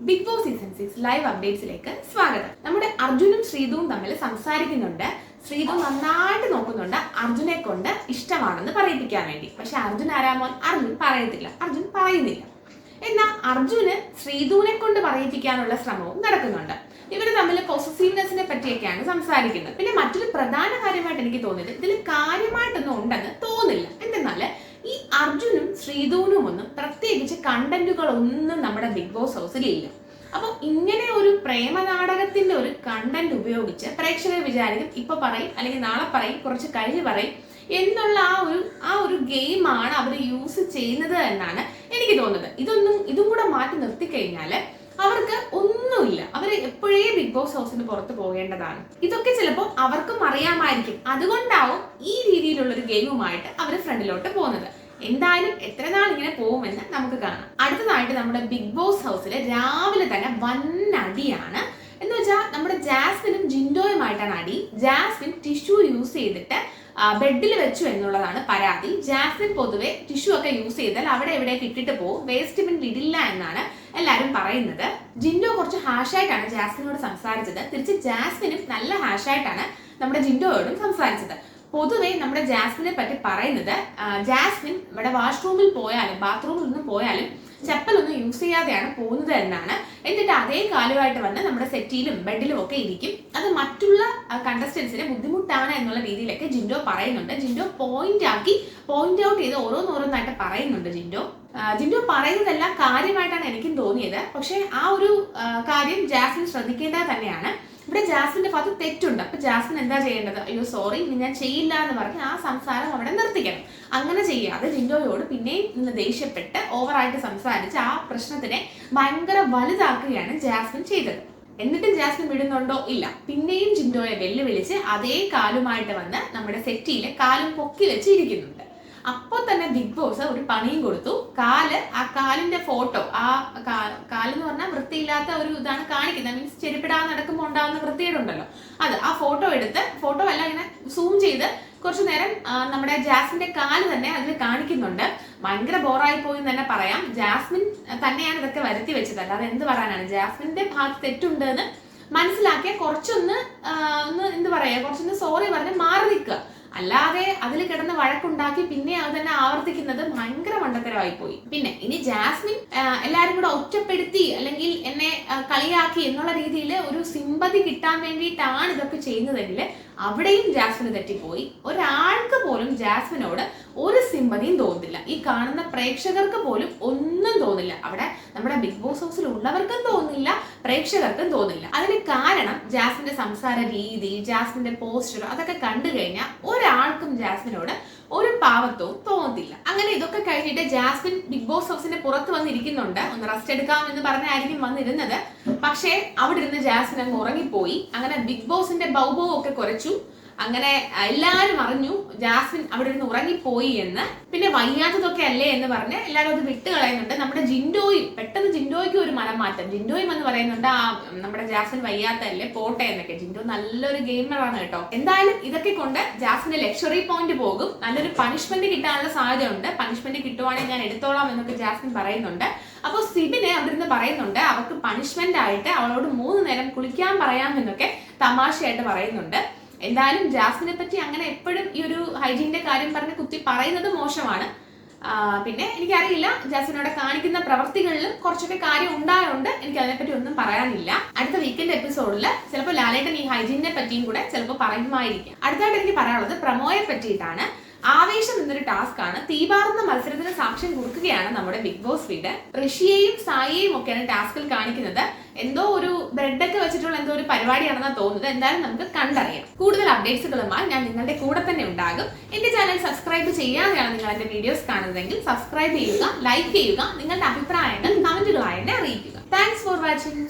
Bigg Boss season six live അപ്ഡേറ്റ്സിലേക്ക് സ്വാഗതം. നമ്മുടെ അർജുനും ശ്രീതുവും തമ്മിൽ സംസാരിക്കുന്നുണ്ട്. ശ്രീതു നന്നായിട്ട് നോക്കുന്നുണ്ട്. അർജുനെ കൊണ്ട് ഇഷ്ടമാണെന്ന് പറയിപ്പിക്കാൻ വേണ്ടി. പക്ഷെ അർജുൻ ആരാമോൻ അർജുൻ പറയത്തില്ല. അർജുൻ പറയുന്നില്ല. എന്നാൽ അർജുന് ശ്രീതുവിനെ കൊണ്ട് പറയിപ്പിക്കാനുള്ള ശ്രമവും നടക്കുന്നുണ്ട്. ഇവർ തമ്മിൽ പൊസസീവ്നെസ്സിനെ പറ്റിയൊക്കെയാണ് സംസാരിക്കുന്നത്. പിന്നെ മറ്റൊരു പ്രധാന കാര്യമായിട്ട് എനിക്ക് തോന്നിയത് ഇതിൽ കാര്യമായിട്ടൊന്നും ഉണ്ടെന്ന് തോന്നില്ല. എന്തെന്നാൽ അർജുനും ശ്രീധുവിനും ഒന്നും പ്രത്യേകിച്ച് കണ്ടന്റുകൾ ഒന്നും നമ്മുടെ ബിഗ് ബോസ് ഹൗസിൽ ഇല്ല. അപ്പോൾ ഇങ്ങനെ ഒരു പ്രേമനാടകത്തിന്റെ ഒരു കണ്ടന്റ് ഉപയോഗിച്ച് പ്രേക്ഷകർ വിചാരിക്കും ഇപ്പൊ പറയും അല്ലെങ്കിൽ നാളെ പറയും കുറച്ച് കഴിഞ്ഞ് പറയും എന്നുള്ള ആ ഒരു ആ ഒരു ഗെയിമാണ് അവർ യൂസ് ചെയ്യുന്നത് എന്നാണ് എനിക്ക് തോന്നുന്നത്. ഇതൊന്നും ഇതും കൂടെ മാറ്റി നിർത്തിക്കഴിഞ്ഞാൽ അവർക്ക് ഒന്നുമില്ല. അവർ എപ്പോഴേ ബിഗ് ബോസ് ഹൗസിന് പുറത്ത് പോകേണ്ടതാണ്. ഇതൊക്കെ ചിലപ്പോൾ അവർക്കും അറിയാമായിരിക്കും. അതുകൊണ്ടാവും ഈ രീതിയിലുള്ള ഒരു ഗെയിമുമായിട്ട് അവർ ഫ്രണ്ടിലോട്ട് പോകുന്നത്. എന്തായാലും എത്ര നാൾ ഇങ്ങനെ പോകുമെന്ന് നമുക്ക് കാണാം. അടുത്തതായിട്ട് നമ്മുടെ ബിഗ് ബോസ് ഹൗസിൽ രാവിലെ തന്നെ വൻ അടിയാണ് എന്ന് വെച്ചാൽ നമ്മുടെ ജാസ്മിനും ജിൻഡോയുമായിട്ടാണ് അടി. ജാസ്മിൻ ടിഷ്യൂ യൂസ് ചെയ്തിട്ട് ബെഡിൽ വെച്ചു എന്നുള്ളതാണ് പരാതി. ജാസ്മിൻ പൊതുവെ ടിഷ്യൂ ഒക്കെ യൂസ് ചെയ്താൽ അവിടെ എവിടെയൊക്കെ ഇട്ടിട്ട് പോകും. വേസ്റ്റ് ബിൻ ഇടില്ല എന്നാണ് എല്ലാവരും പറയുന്നത്. ജിൻഡോ കുറച്ച് ഹാഷായിട്ടാണ് ജാസ്മിനോട് സംസാരിച്ചത്. തിരിച്ച് ജാസ്മിനും നല്ല ഹാഷായിട്ടാണ് നമ്മുടെ ജിൻഡോയോടും സംസാരിച്ചത്. പൊതുവെ നമ്മുടെ ജാസ്മിനെ പറ്റി പറയുന്നത് ജാസ്മിൻ ഇവിടെ വാഷ്റൂമിൽ പോയാലും ബാത്റൂമിൽ നിന്ന് പോയാലും ചപ്പലൊന്നും യൂസ് ചെയ്യാതെയാണ് പോകുന്നത് എന്നാണ്. എന്നിട്ട് അതേ കാലുമായിട്ട് വന്ന് നമ്മുടെ സെറ്റിയിലും ബെഡിലും ഒക്കെ ഇരിക്കും. അത് മറ്റുള്ള കണ്ടസ്റ്റൻസിന് ബുദ്ധിമുട്ടാണ് എന്നുള്ള രീതിയിലൊക്കെ ജിൻഡോ പറയുന്നുണ്ട്. ജിൻഡോ പോയിന്റ് ആക്കി പോയിന്റ് ഔട്ട് ചെയ്ത് ഓരോന്നോരോന്നായിട്ട് പറയുന്നുണ്ട് ജിൻഡോ. ജിൻഡോ പറയുന്നതെല്ലാം കാര്യമായിട്ടാണ് എനിക്കും തോന്നിയത്. പക്ഷേ ആ ഒരു കാര്യം ജാസ്മിൻ ശ്രദ്ധിക്കേണ്ടത് തന്നെയാണ്. ഇവിടെ ജാസ്മിന്റെ ഭാഗത്ത് തെറ്റുണ്ട്. അപ്പൊ ജാസ്മിൻ എന്താ ചെയ്യേണ്ടത്? അയ്യോ സോറി ഇനി ഞാൻ ചെയ്യില്ല എന്ന് പറഞ്ഞ് ആ സംസാരം അവിടെ നിർത്തിക്കണം. അങ്ങനെ ചെയ്യാതെ ജിൻഡോയോട് പിന്നെയും ദേഷ്യപ്പെട്ട് ഓവറായിട്ട് സംസാരിച്ച് ആ പ്രശ്നത്തിനെ ഭയങ്കര വലുതാക്കുകയാണ് ജാസ്മിൻ ചെയ്തത്. എന്നിട്ടും ജാസ്മിൻ വിടുന്നുണ്ടോ? ഇല്ല. പിന്നെയും ജിൻഡോയെ വെല്ലുവിളിച്ച് അതേ കാലുമായിട്ട് വന്ന് നമ്മുടെ സെറ്റിയിലെ കാലും പൊക്കി വെച്ച് ഇരിക്കുന്നുണ്ട് അപ്പോൾ തന്നെ ബിഗ് ബോസ് ഒരു പണിയും കൊടുത്തു. കാൽ ആ കാലിന്റെ ഫോട്ടോ ആ കാൽ കാലെന്ന് പറഞ്ഞാൽ വൃത്തിയില്ലാത്ത ഒരു ഇതാണ് കാണിക്കുന്നത്. മീൻസ് ചെരുപ്പിടാതെ നടക്കുമ്പോൾ ഉണ്ടാകുന്ന വൃത്തികേടുണ്ടല്ലോ അത് ആ ഫോട്ടോ എടുത്ത് ഫോട്ടോ അല്ല ഇങ്ങനെ സൂം ചെയ്ത് കുറച്ചു നേരം നമ്മുടെ ജാസ്മിന്റെ കാൽ തന്നെ അതിൽ കാണിക്കുന്നുണ്ട്. ഭയങ്കര ബോറായി പോയി എന്ന് തന്നെ പറയാം. ജാസ്മിൻ തന്നെയാണ് ഇതൊക്കെ വരുത്തി വെച്ചത്. അല്ലാതെ എന്ത് പറയാനാണ്? ജാസ്മിന്റെ ഭാഗത്ത് തെറ്റുണ്ടെന്ന് മനസ്സിലാക്കിയ കുറച്ചൊന്ന് ഒന്ന് എന്ത് പറയാ? കുറച്ചൊന്ന് സോറി പറഞ്ഞ് മാറി നിൽക്കുക. അല്ലാതെ അതിൽ കിടന്ന് വഴക്കുണ്ടാക്കി പിന്നെ അത് തന്നെ ആവർത്തിക്കുന്നത് ഭയങ്കര മണ്ടത്തരമായി പോയി പിന്നെ ഇനി ജാസ്മിൻ എല്ലാരും കൂടെ ഒറ്റപ്പെടുത്തി അല്ലെങ്കിൽ എന്നെ കളിയാക്കി എന്നുള്ള രീതിയിൽ ഒരു സിമ്പതി കിട്ടാൻ വേണ്ടിയിട്ടാണ് ഇതൊക്കെ ചെയ്യുന്നതെങ്കിൽ അവിടെയും ജാസ്മിന് തെറ്റിപ്പോയി. ഒരാൾക്ക് പോലും ജാസ്മിനോട് ഒരു സിമ്പതിയും തോന്നില്ല ഈ കാണുന്ന പ്രേക്ഷകർക്ക് പോലും ഒന്നും തോന്നില്ല അവിടെ നമ്മുടെ ബിഗ് ബോസ് ഹൗസിൽ ഉള്ളവർക്കും തോന്നില്ല പ്രേക്ഷകർക്കും തോന്നില്ല അതിന് കാരണം ജാസ്മിന്റെ സംസാര രീതി ജാസ്മിന്റെ പോസ്റ്റർ അതൊക്കെ കണ്ടു കഴിഞ്ഞാൽ ഒരാൾക്കും ജാസ്മിനോട് ഒരു പാവത്വവും തോന്നത്തില്ല. അങ്ങനെ ഇതൊക്കെ കഴിഞ്ഞിട്ട് ജാസ്മിൻ ബിഗ് ബോസ് ഹൗസിന്റെ പുറത്ത് വന്നിരിക്കുന്നുണ്ട്. ഒന്ന് റെസ്റ്റ് എടുക്കാം എന്ന് പറഞ്ഞായിരിക്കും വന്നിരുന്നത്. പക്ഷേ അവിടെ ഇരുന്ന് ജാസ്മിൻ അങ്ങ് ഉറങ്ങിപ്പോയി. അങ്ങനെ ബിഗ് ബോസിന്റെ ബൗബോ ഒക്കെ കുറച്ചു. അങ്ങനെ എല്ലാവരും അറിഞ്ഞു. ജാസ്മിൻ അവിടെ ഇരുന്ന് ഉറങ്ങിപ്പോയി എന്ന്. പിന്നെ വയ്യാത്തതൊക്കെ അല്ലേ എന്ന് പറഞ്ഞ് എല്ലാവരും അത് വിട്ട് കളയുന്നുണ്ട്. നമ്മുടെ ജിൻഡോയും പെട്ടെന്ന് ജിൻഡോയ്ക്ക് ഒരു മനം മാറ്റം ജിൻഡോയും എന്ന് പറയുന്നുണ്ട് ആ നമ്മുടെ ജാസ്മിൻ വയ്യാത്തല്ലേ പോട്ടെ എന്നൊക്കെ. ജിൻഡോ നല്ലൊരു ഗെയിമറാണ് കേട്ടോ. എന്തായാലും ഇതൊക്കെ കൊണ്ട് ജാസ്മിന്റെ ലക്ഷറി പോയിന്റ് പോകും. നല്ലൊരു പണിഷ്മെന്റ് കിട്ടാനുള്ള സാധ്യത ഉണ്ട് പണിഷ്മെന്റ് കിട്ടുവാണെങ്കിൽ ഞാൻ എടുത്തോളാം എന്നൊക്കെ ജാസ്മിൻ പറയുന്നുണ്ട്. അപ്പോൾ സിബിനെ അവിടെ നിന്ന് പറയുന്നുണ്ട് അവർക്ക് പണിഷ്മെന്റ് ആയിട്ട് അവളോട് മൂന്ന് നേരം കുളിക്കാൻ പറയാമെന്നൊക്കെ തമാശയായിട്ട് പറയുന്നുണ്ട്. എന്തായാലും ജാസ്മിനെ പറ്റി അങ്ങനെ എപ്പോഴും ഈ ഒരു ഹൈജീനിന്റെ കാര്യം പറഞ്ഞ് കുത്തി പറയുന്നത് മോശമാണ്. പിന്നെ എനിക്കറിയില്ല ജാസ്മിനോടെ കാണിക്കുന്ന പ്രവർത്തികളിലും കുറച്ചൊക്കെ കാര്യം ഉണ്ടായതുകൊണ്ട് എനിക്ക് അതിനെപ്പറ്റി ഒന്നും പറയാനില്ല. അടുത്ത വീക്കെൻഡ് എപ്പിസോഡിൽ ചിലപ്പോൾ ലാലേട്ടൻ ഈ ഹൈജീനിനെ പറ്റിയും കൂടെ ചിലപ്പോൾ പറയുമായിരിക്കും. അടുത്തായിട്ട് എനിക്ക് പറയാനുള്ളത് പ്രമോയെ പറ്റിയിട്ടാണ്. ആവേശം എന്നൊരു ടാസ്ക് ആണ് തീപാറുന്ന മത്സരത്തിന് സാക്ഷ്യം കൊടുക്കുകയാണ് നമ്മുടെ ബിഗ് ബോസ് വീട് ഋഷിയെയും സായിയെയും ഒക്കെയാണ് ടാസ്കിൽ കാണിക്കുന്നത്. എന്തോ ഒരു ബ്രെഡൊക്കെ വെച്ചിട്ടുള്ള എന്തോ ഒരു പരിപാടിയാണെന്നാണ് തോന്നുന്നത്. എന്തായാലും നമുക്ക് കണ്ടറിയാം. കൂടുതൽ അപ്ഡേറ്റ്സുകളുമായി ഞാൻ നിങ്ങളുടെ കൂടെ തന്നെ ഉണ്ടാകും. എന്റെ ചാനൽ സബ്സ്ക്രൈബ് ചെയ്യാതെയാണ് നിങ്ങൾ എന്റെ വീഡിയോസ് കാണുന്നതെങ്കിൽ സബ്സ്ക്രൈബ് ചെയ്യുക ലൈക്ക് ചെയ്യുക നിങ്ങളുടെ അഭിപ്രായങ്ങൾ കമന്റുകളായി എന്നെ അറിയിക്കുക. Thanks for watching